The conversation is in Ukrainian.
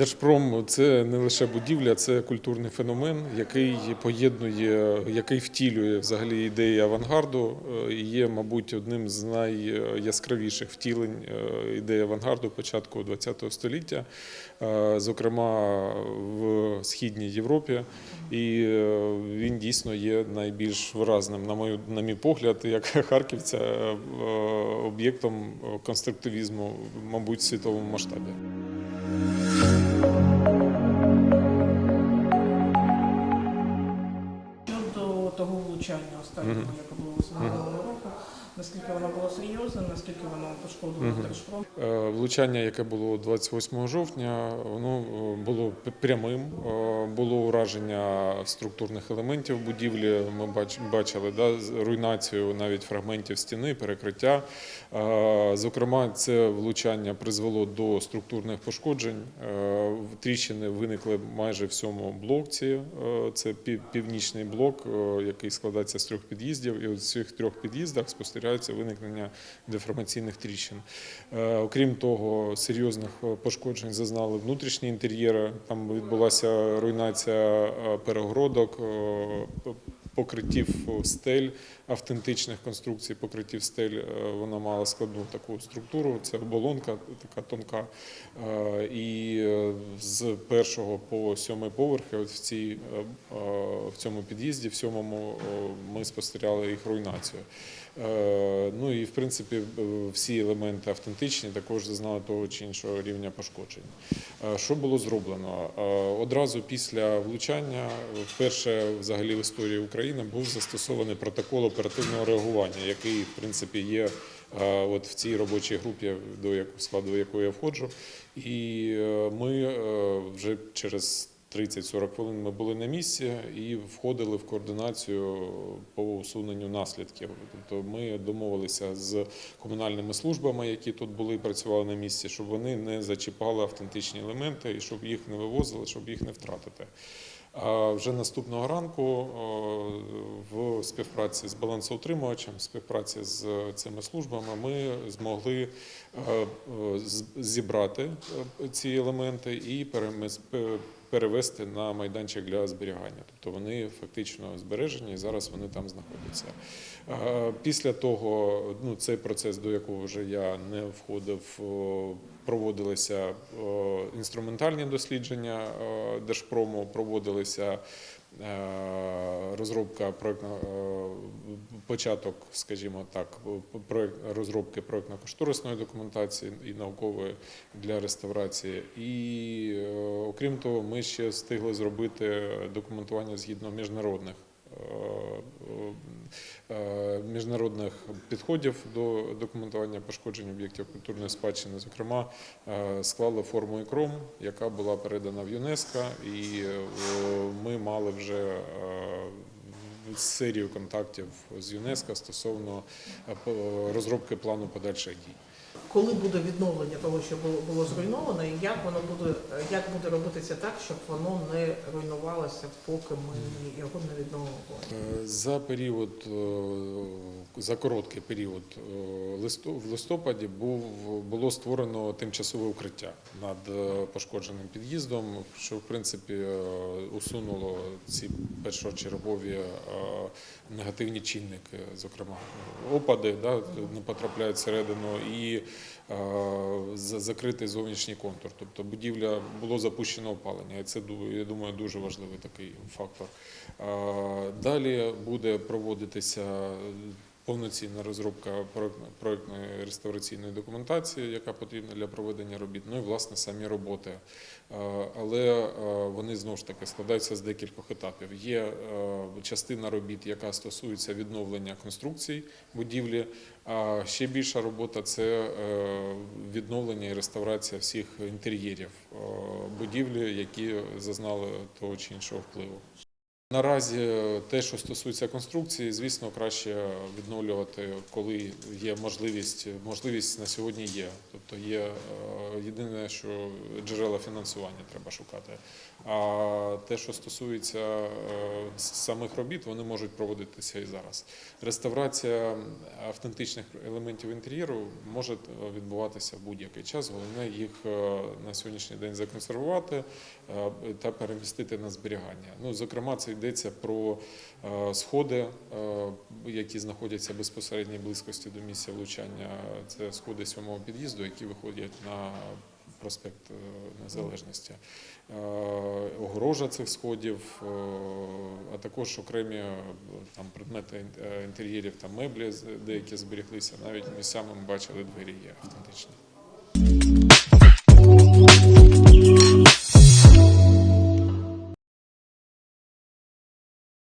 Держпром це не лише будівля, це культурний феномен, який поєднує, який втілює взагалі ідеї авангарду. е, І є, мабуть, одним з найяскравіших втілень е, ідеї авангарду початку ХХ століття, е, зокрема в східній Європі. І він дійсно є найбільш виразним, на мою на мій погляд, як харківця, об'єктом конструктивізму, мабуть, світовому масштабі. Того влучання останнього, яке було з минулого року, наскільки воно було серйозним, наскільки воно пошкодило Держпром? Е, Влучання, яке було 28 жовтня, воно е, було прямим. Е, Було ураження структурних елементів будівлі. Ми бачили да, руйнацію навіть фрагментів стіни, перекриття. Зокрема, це влучання призвело до структурних пошкоджень. Тріщини виникли майже в всьому блокці. Це північний блок, який складається з трьох під'їздів. І у цих трьох під'їздах спостерігається виникнення деформаційних тріщин. Е, Окрім того, серйозних е, пошкоджень зазнали внутрішні інтер'єри. Там відбулася руйнація е, перегородок, покриттів стель, автентичних конструкцій покриттів стель. Е, Вона мала складну таку структуру. Це оболонка така тонка. Е, І е, з першого по сьомий поверхи, от в цій е, е, в цьому під'їзді, в сьомому е, ми спостерігали їх руйнацію. Е, Ну і в принципі е, всі елементи автентичні також зазнали того чи іншого рівня пошкоджень. Е, Що було зроблено? Е, Одразу після влучання, е, вперше взагалі в історії України був застосований протокол оперативного реагування, який в принципі є е, от в цій робочій групі, до складу якої я входжу. І е, ми е, вже через 30-40 хвилин ми були на місці і входили в координацію по усуненню наслідків. Тобто ми домовилися з комунальними службами, які тут були і працювали на місці, щоб вони не зачіпали автентичні елементи і щоб їх не вивозили, щоб їх не втратити. А вже наступного ранку в співпраці з балансоутримувачем, в співпраці з цими службами, ми змогли е, е, зібрати е, ці елементи і пе- перевести на майданчик для зберігання. Тобто вони фактично збережені і зараз вони там знаходяться. Е, Після того, ну цей процес, до якого вже я не входив, проводилися інструментальні дослідження Держпрому, проводилися розробка проектно е, початок, скажімо так, розробки проектно-кошторисної документації і наукової для реставрації. І е, окрім того, ми ще встигли зробити документування згідно міжнародних. Міжнародних підходів до документування пошкоджень об'єктів культурної спадщини, зокрема, е, склали форму ІКРОМ, яка була передана в ЮНЕСКО, і е, ми мали вже е, серію контактів з ЮНЕСКО стосовно розробки плану подальших дій. Коли буде відновлення того, що було, було зруйновано, і як воно буде, як буде робитися так, щоб воно не руйнувалося, поки ми його не відновимо? Е, За період, е, за короткий період е, в листопаді був, було створено тимчасове укриття над пошкодженим під'їздом, що в принципі усунуло ці першочергові негативні чинники, зокрема опади, да, не потрапляють всередину і закритий зовнішній контур. Тобто будівля було запущено опалення, і це я думаю дуже важливий такий фактор. Е, Далі буде проводитися повноцінна розробка проектної реставраційної документації, яка потрібна для проведення робіт. Ну і власне самі роботи. Е, Але е, вони знову ж таки складаються з декількох етапів. Є е, частина робіт, яка стосується відновлення конструкцій будівлі. А ще більша робота це відновлення і реставрація всіх інтер'єрів будівлі, які зазнали того чи іншого впливу. Наразі е, те, що стосується конструкції, звісно, краще відновлювати, коли є можливість. Можливість на сьогодні є. Тобто є е, єдине, що джерела фінансування треба шукати. А те, що стосується е, самих робіт, вони можуть проводитися і зараз. Реставрація автентичних елементів інтер'єру може відбуватися в будь-який час. Головне їх на сьогоднішній день законсервувати та перемістити на зберігання. Ну, зокрема, це йдеться про е, сходи, е, які знаходяться безпосередній близькості до місця влучання. Це сходи сьомого під'їзду, які виходять на проспект е, Незалежності. Огорожа цих сходів, а також окремі там предмети інтер'єрів та меблі, деякі зберіглися. Навіть місцями ми бачили двері є автентичні.